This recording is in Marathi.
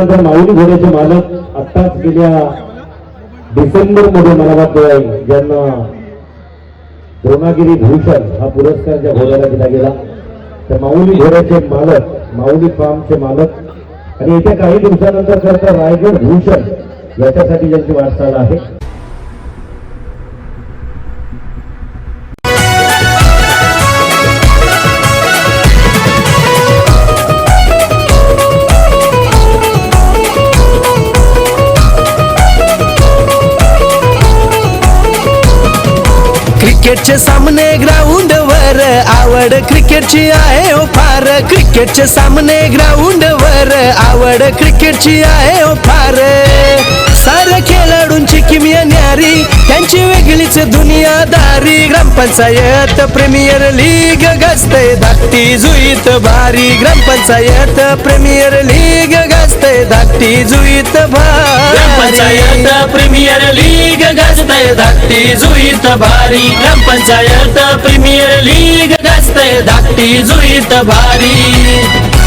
माऊली घोड्याचे मालक आत्ताच गेल्या डिसेंबरमध्ये मला वाटतं ज्यांना द्रोणागिरी भूषण हा पुरस्कार ज्या घोड्याला दिला गेला तर माऊली घोड्याचे मालक माऊली फार्मचे मालक आणि येत्या काही दिवसानंतर खरं तर रायगड भूषण याच्यासाठी ज्यांची वाटचाल आहे. क्रिकेटचे सामने ग्राउंड वर आवड क्रिकेटची आहे ओ फार. क्रिकेटचे सामने ग्राउंड वर आवड क्रिकेटची आहे ओ फार. साऱ्या खेळाडूंची किमिया न्यारी त्यांची वेगळीच दुनियादारी. ग्रामपंचायत प्रीमियर लीग गाजते धाकटी जुईत भारी. ग्रामपंचायत प्रीमियर लीग गाजते धाकटी जुईत भारी. ग्रामपंचायत प्रीमियर लीग गाजतय धाकटी जुईत भारी. ग्रामपंचायत प्रीमियर लीग गाजतय धाकटी जुईत भारी.